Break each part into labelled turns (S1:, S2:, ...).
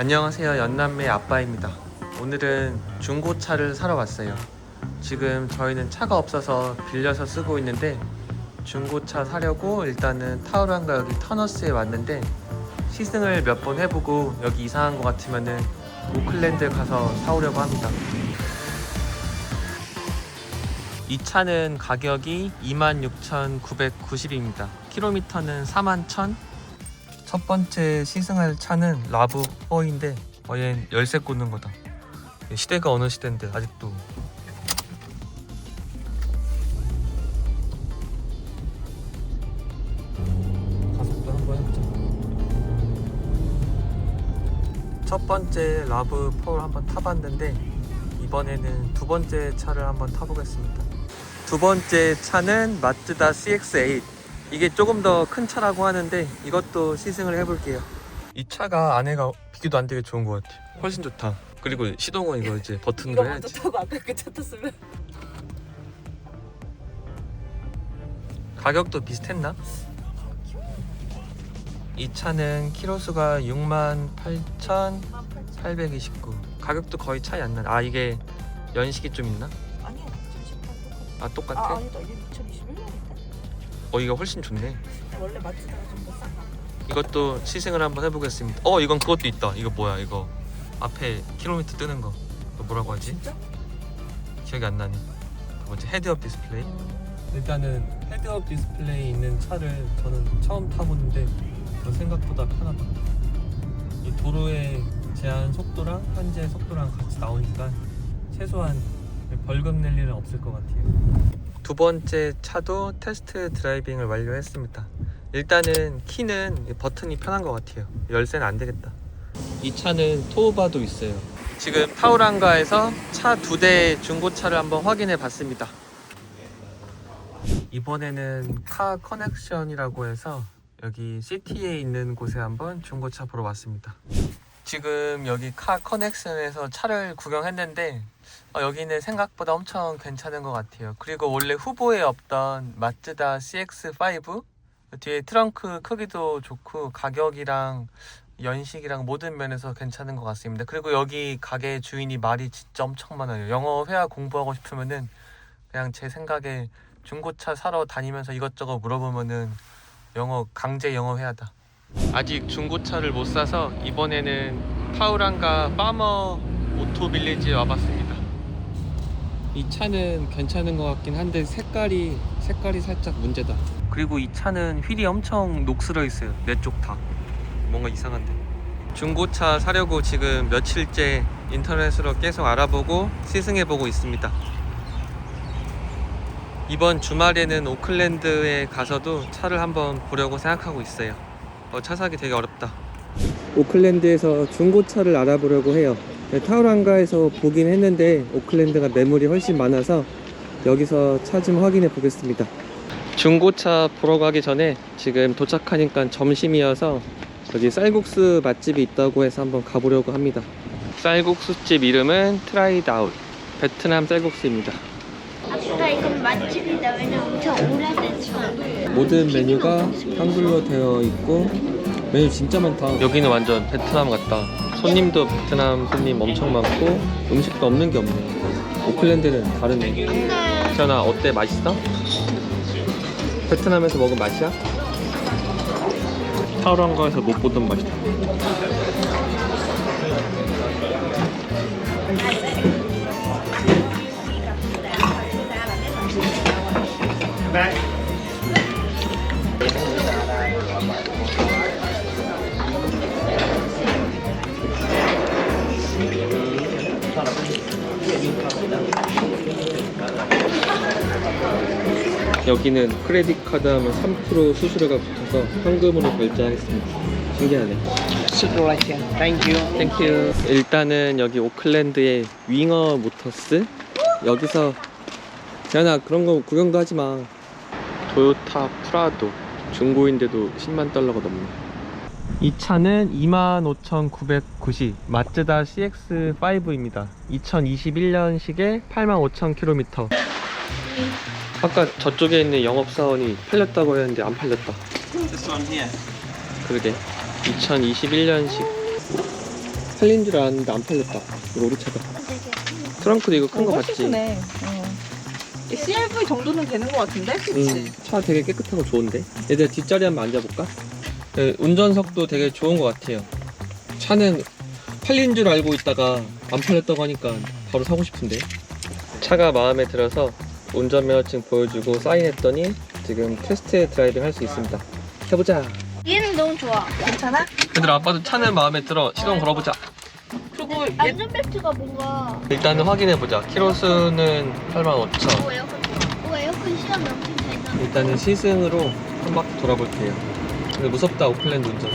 S1: 안녕하세요. 연남매 아빠입니다. 오늘은 중고차를 사러 왔어요. 지금 저희는 차가 없어서 빌려서 쓰고 있는데 중고차 사려고 일단은 타우란가 여기 터너스에 왔는데 시승을 몇 번 해보고 여기 이상한 것 같으면은 오클랜드 가서 사오려고 합니다. 이 차는 가격이 26,990입니다. 킬로미터는 41,000. 첫 번째 시승할 차는 라브 4인데 어, 얘는 열쇠 꽂는 거다. 시대가 어느 시대인데 아직도 가속도 한번 해보자. 첫 번째 라브 4를 한번 타봤는데 이번에는 두 번째 차를 한번 타보겠습니다. 두 번째 차는 마츠다 CX-8 이게 조금 더 큰 차라고 하는데 이것도 시승을 해볼게요. 이 차가 안에가 비교도 안 되게 좋은 것 같아 훨씬 좋다. 그리고 시동은 이거 이제 버튼으로
S2: 이거 먼저
S1: 해야지.
S2: 타고 아까 그 차 탔으면.
S1: 가격도 비슷했나? 이 차는 키로수가 68,829 가격도 거의 차이 안 나네 아 이게 연식이 좀 있나?
S2: 아니야 2018 똑같아
S1: 아 똑같아?
S2: 아 아니다. 이게 2021년이다
S1: 어 이거 훨씬 좋네
S2: 원래 마츠다가 좀더 싸.
S1: 이것도 시승을 한번 해보겠습니다. 어, 이건 그것도 있다. 이거 뭐야? 이거 앞에 킬로미터 뜨는 거. 이거 뭐라고 하지?
S2: 진짜?
S1: 기억이 안 나네. 그 뭐지? 헤드업 디스플레이. 일단은 헤드업 디스플레이 있는 차를 저는 처음 타보는데 어, 생각보다 편하다. 이 도로의 제한 속도랑 현재 속도랑 같이 나오니까 최소한 벌금 낼 일은 없을 것 같아요. 두 번째 차도 테스트 드라이빙을 완료했습니다. 일단은 키는 이 버튼이 편한 것 같아요. 열쇠는 안 되겠다. 이 차는 토우바도 있어요. 지금 타우란가에서 차 두 대 중고차를 한번 확인해 봤습니다. 이번에는 카 커넥션이라고 해서 여기 시티에 있는 곳에 한번 중고차 보러 왔습니다. 지금 여기 카 커넥션에서 차를 구경했는데 어, 여기는 생각보다 엄청 괜찮은 것 같아요. 그리고 원래 후보에 없던 마츠다 CX5 뒤에 트렁크 크기도 좋고 가격이랑 연식이랑 모든 면에서 괜찮은 것 같습니다. 그리고 여기 가게 주인이 말이 진짜 엄청 많아요. 영어 회화 공부하고 싶으면은 그냥 제 생각에 중고차 사러 다니면서 이것저것 물어보면은 영어 강제 영어 회화다. 아직 중고차를 못 사서 이번에는 타우란가 파머 오토빌리지에 와봤습니다. 이 차는 괜찮은 것 같긴 한데 색깔이 색깔이 살짝 문제다. 그리고 이 차는 휠이 엄청 녹슬어 있어요. 내쪽 다. 뭔가 이상한데. 중고차 사려고 지금 며칠째 인터넷으로 계속 알아보고 시승해 보고 있습니다. 이번 주말에는 오클랜드에 가서도 차를 한번 보려고 생각하고 있어요. 어, 차 사기 되게 어렵다. 오클랜드에서 중고차를 알아보려고 해요. 네, 타우란가에서 보긴 했는데 오클랜드가 매물이 훨씬 많아서 여기서 차 좀 확인해 보겠습니다. 중고차 보러 가기 전에 지금 도착하니까 점심이어서 여기 쌀국수 맛집이 있다고 해서 한번 가보려고 합니다. 쌀국수집 이름은 트라이드 아웃 베트남 쌀국수입니다.
S3: 아빠 이건 맛집이다. 왜냐면 엄청 오래된 차.
S1: 모든 메뉴가 한글로 되어 있고 메뉴 진짜 많다. 여기는 완전 베트남 같다. 손님도 베트남 손님 엄청 많고 음식도 없는 게 없네. 오클랜드는 다르네. 지연아 어때? 맛있어? 베트남에서 먹은 맛이야? 타우랑가에서 못 보던 맛이다. 여기는 크레딧 카드 하면 3% 수수료가 붙어서 현금으로 결제하겠습니다. 신기하네.
S4: Russian. Thank you.
S1: 땡큐. 일단은 여기 오클랜드의 윙어 모터스 여기서 재현아 그런 거 구경도 하지 마. 토요타 프라도 중고인데도 10만 달러가 넘네. 이 차는 25,990 마츠다 CX5입니다. 2021년식에 85,000km. 아까 저쪽에 있는 영업사원이 팔렸다고 했는데 안 팔렸다.
S4: This one here.
S1: 그러게 2021년식 팔린 줄 알았는데 안 팔렸다. 차다. 트렁크도 이거 큰 거 봤지?
S2: 크네. 어. 이 CRV 정도는 되는 것 같은데? 그치?
S1: 응, 차 되게 깨끗하고 좋은데? 얘들 뒷자리 한번 앉아볼까? 네, 운전석도 되게 좋은 것 같아요. 차는 팔린 줄 알고 있다가 안 팔렸다고 하니까 바로 사고 싶은데. 차가 마음에 들어서 운전면허증 보여주고 사인했더니 지금 테스트 드라이빙 할 수 있습니다. 해보자.
S3: 얘는 너무 좋아.
S2: 괜찮아?
S1: 얘들아 아빠도 차는 마음에 들어. 시동 걸어보자.
S2: 그리고 얘
S3: 안전벨트가 뭔가
S1: 일단은 확인해보자. 키로수는 85,000.
S3: 오 에어컨. 오 에어컨 시간 넘긴 되잖아.
S1: 일단은 시승으로 한 바퀴 돌아볼게요. 근데 무섭다 오클랜드 운전.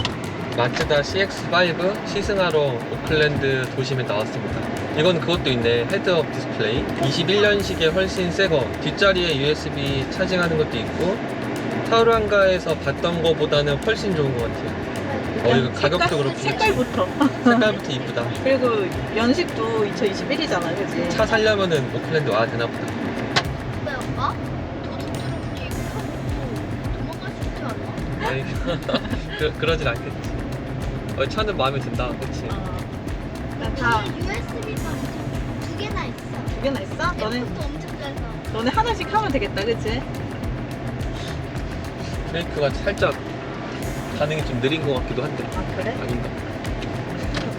S1: 마츠다 CX5 시승하러 오클랜드 도심에 나왔습니다. 이건 그것도 있네. 헤드업 디스플레이. 21년식에 훨씬 새거. 뒷자리에 USB 차징하는 것도 있고 타우랑가에서 봤던 거보다는 훨씬 좋은 것 같아요. 어 이거 가격도 그렇고?
S2: 색깔부터.
S1: 색깔부터 이쁘다.
S2: 그리고 연식도 2021이잖아, 그치?
S1: 차 살려면은 오클랜드 와야 되나 보다.
S3: 아?
S1: 아이, 그, 그러진 않겠지. 어, 차는 마음에 든다. 그치?
S2: 어. 다
S3: USB가 두 개나 있어.
S2: 두 개나 있어? 너네,
S3: 에어컨도 엄청 잘 써.
S2: 너네 하나씩 하면 되겠다, 그치?
S1: 브레이크가 살짝 반응이 좀 느린 것 같기도 한데
S2: 아, 그래?
S1: 아닌가?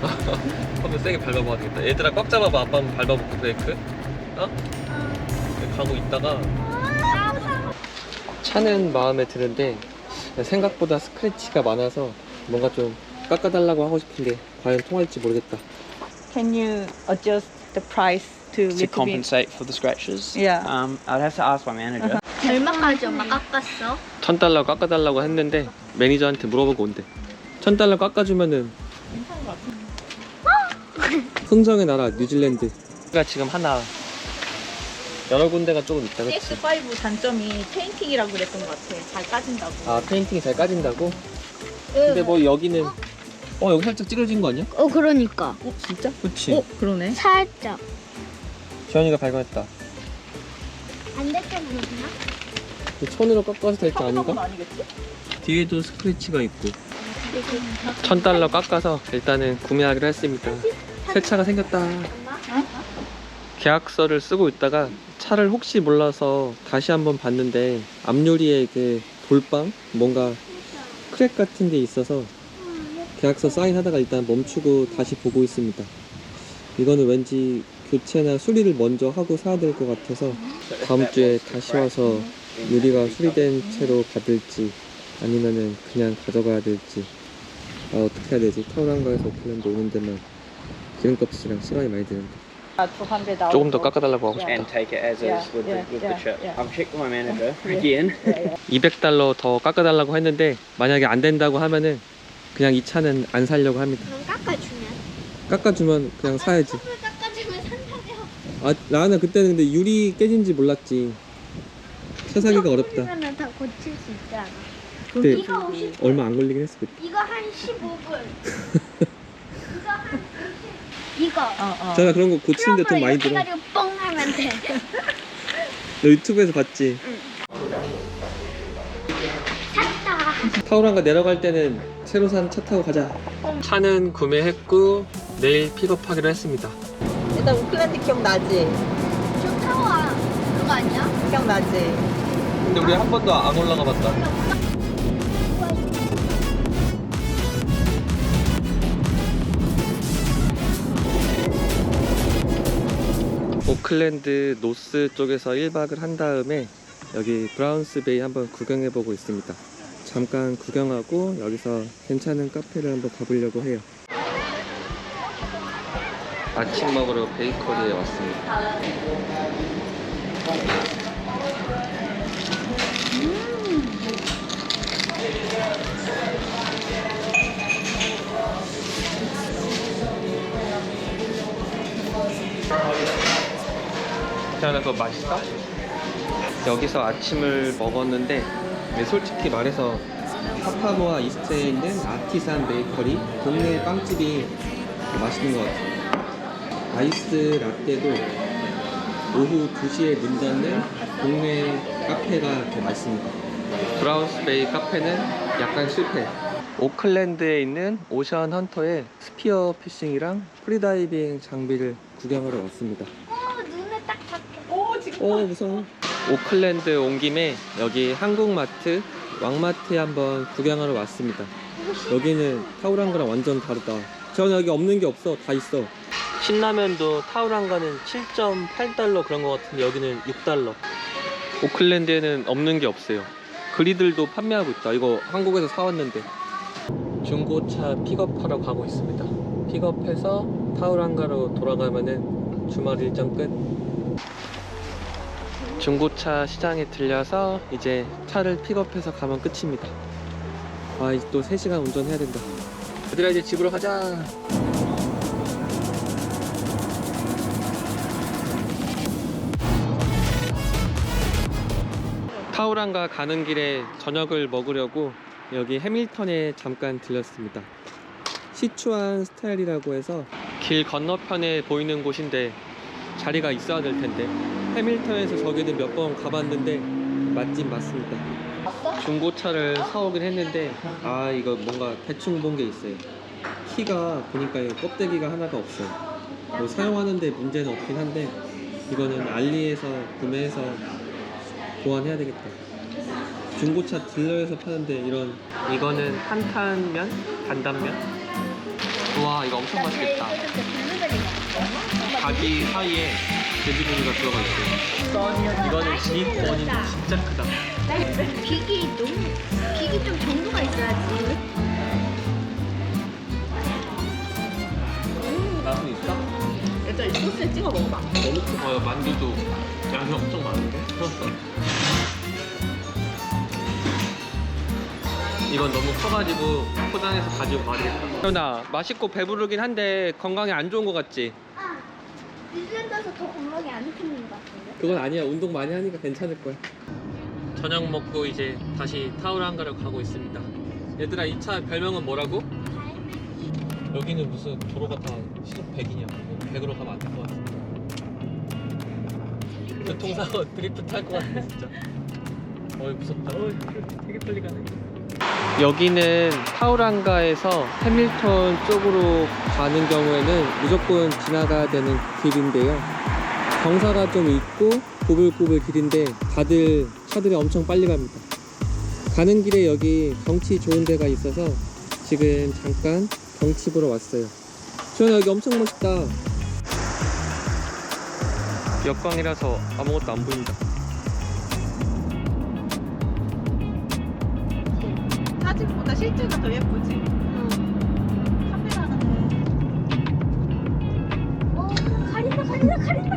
S1: 한번 세게 밟아봐야 되겠다 얘들아 꽉 잡아봐 아빠 한번 밟아볼게 브레이크 어? 이렇게 가고 있다가 차는 마음에 드는데 생각보다 스크래치가 많아서 뭔가 좀 깎아달라고 하고 싶은데 과연 통할지 모르겠다
S2: Can you adjust the price to
S4: To
S2: little bit?
S4: compensate for the scratches?
S2: Yeah.
S4: Um, I'd have to ask my manager.
S3: 얼마까지 엄마 깎았어?
S1: 천 달러 깎아달라고 했는데 매니저한테 물어보고 온대 천 달러 깎아주면은 흥정의 나라 뉴질랜드 가 지금 하나 여러 군데가 조금 있다 그치?
S2: CX5 단점이 페인팅이라고 그랬던 것 같아. 잘 까진다고.
S1: 아 페인팅이 잘 까진다고? 근데 뭐 여기는 어 여기 살짝 찌그러진 거 아니야?
S3: 어 그러니까.
S2: 어, 진짜?
S1: 그치
S2: 어, 그러네.
S3: 살짝.
S1: 지현이가 발견했다
S3: 반대쪽으로 되나?
S1: 이 천으로 깎아서
S2: 될게건
S1: 아닌가?
S2: 아니겠지?
S1: 뒤에도 스크래치가 있고 천 달러 깎아서 일단은 구매하기로 했습니다 새 차가 생겼다 계약서를 쓰고 있다가 차를 혹시 몰라서 다시 한번 봤는데 앞유리에 그 돌빵? 뭔가 크랙 같은 게 있어서 계약서 사인하다가 일단 멈추고 다시 보고 있습니다. 이거는 왠지 교체나 수리를 먼저 하고 사야 될 것 같아서 다음 주에 다시 와서 유리가 수리된 채로 받을지 아니면은 그냥 가져가야 될지 아 어떻게 해야 되지? 타우랑가에서 오클랜드 오는 데만 기름값이랑 시간이 많이 드는데.
S2: 아, 200
S1: 조금 더 깎아달라고 하고 싶다
S4: And take it as
S2: Yeah,
S4: is with,
S2: yeah,
S4: the, with
S2: yeah,
S4: the chip.
S2: yeah.
S4: I've checked with my manager
S2: Yeah.
S4: again.
S1: 200달러 더 깎아달라고 했는데 만약에 안 된다고 하면은 그냥 이 차는 안 살려고 합니다
S3: 그럼 깎아주면.
S1: 깎아주면 그냥 사야지
S3: 컵을 깎아주면 산다며.
S1: 아 나는 그때는 근데 유리 깨진지 몰랐지 차 사기가 어렵다
S3: 면은 다 고칠 수 있잖아.
S1: 근데
S3: 이거 50.
S1: 얼마 안 걸리긴 했어 그때
S3: 이거 한 15불. 이거 한 20. 이거.
S2: 어, 어.
S1: 자나 그런 거 고치는데 돈 많이
S3: 이렇게
S1: 들어
S3: 해가지고 뻥 하면 돼.
S1: 너 유튜브에서 봤지?
S3: 샀다.
S1: 타오랑가 내려갈 때는 새로 산 차 타고 가자. 차는 구매했고 내일 픽업하기로 했습니다.
S2: 일단 오클랜드 기억나지?
S3: 저 타워 그거 아니야?
S2: 기억나지?
S1: 근데 우리 한 번도 안 올라가 봤다. 오클랜드 노스 쪽에서 1박을 한 다음에 여기 브라운스 베이 한번 구경해 보고 있습니다. 잠깐 구경하고 여기서 괜찮은 카페를 한번 가보려고 해요. 아침 먹으러 베이커리에 왔습니다. 그거 맛있어? 여기서 아침을 먹었는데 근데 솔직히 말해서 파파모아 이스트에 있는 아티산 베이커리 동네 빵집이 더 맛있는 것 같아요 아이스 라떼도 오후 2시에 문 닫는 동네 카페가 더 맛있습니다 브라운스 베이 카페는 약간 실패 오클랜드에 있는 오션 헌터의 스피어 피싱이랑 프리다이빙 장비를 구경하러 왔습니다. 오어 무서워. 오클랜드 온 김에 여기 한국마트 왕마트에 한번 구경하러 왔습니다. 여기는 타우랑가랑 완전 다르다. 저는 여기 없는 게 없어. 다 있어. 신라면도 타우랑가는 7.8달러 그런 것 같은데 여기는 6달러. 오클랜드에는 없는 게 없어요. 그리들도 판매하고 있다. 이거 한국에서 사왔는데. 중고차 픽업하러 가고 있습니다. 픽업해서 타우랑가로 돌아가면은 주말 일정 끝. 중고차 시장에 들려서 이제 차를 픽업해서 가면 끝입니다. 아, 이제 또 3시간 운전해야 된다. 얘들아, 이제 집으로 가자. 타우랑가 가는 길에 저녁을 먹으려고 여기 해밀턴에 잠깐 들렸습니다. 시추안 스타일이라고 해서 길 건너편에 보이는 곳인데 자리가 있어야 될 텐데 해밀턴에서 저기는 몇 번 가봤는데 맞긴 맞습니다. 중고차를 사오긴 했는데 아 이거 뭔가 대충 본 게 있어요. 키가 보니까 이거 껍데기가 하나가 없어요. 뭐 사용하는데 문제는 없긴 한데 이거는 알리에서 구매해서 보완해야 되겠다. 중고차 딜러에서 파는데 이런 이거는 탄탄면, 단단면. 우와 이거 엄청 맛있겠다.
S3: 이게 근데 블루베리가
S1: 가기 사이에 돼지고기가 들어가 있어요. 이거는 진원이 진짜 크다.
S3: 비기 너무 비기 좀 정도가 있어야지.
S1: 맛은 있어?
S2: 일단 이 소스에 찍어 먹어봐.
S1: 너무 크고 어, 만두도 양이 엄청 많은데? 이건 너무 커가지고 포장해서 가지고 가야겠다. 현아 맛있고 배부르긴 한데 건강에 안 좋은 것 같지?
S3: 아 뉴질랜드에서 더 건강이 안 좋은 것 같은데.
S1: 그건 아니야. 운동 많이 하니까 괜찮을 거야. 저녁 먹고 이제 다시 타우랑가로 가고 있습니다. 얘들아 이 차 별명은 뭐라고? 여기는 무슨 도로가 다 시속 100이냐? 100으로 가면 안 될 것 같은데. 교통사고 드리프트 탈것 같네 진짜. 어이 무섭다. 어 되게 빨리 가네. 여기는 타우랑가에서 해밀턴 쪽으로 가는 경우에는 무조건 지나가야 되는 길인데요. 경사가 좀 있고 고불고불 길인데 다들 차들이 엄청 빨리 갑니다. 가는 길에 여기 경치 좋은 데가 있어서 지금 잠깐 경치 보러 왔어요. 저는 여기 엄청 멋있다. 역광이라서 아무것도 안 보인다.
S2: 사진보다 실제가 더 예쁘지. 카메라는
S3: 어 가린다 가린다 가린다.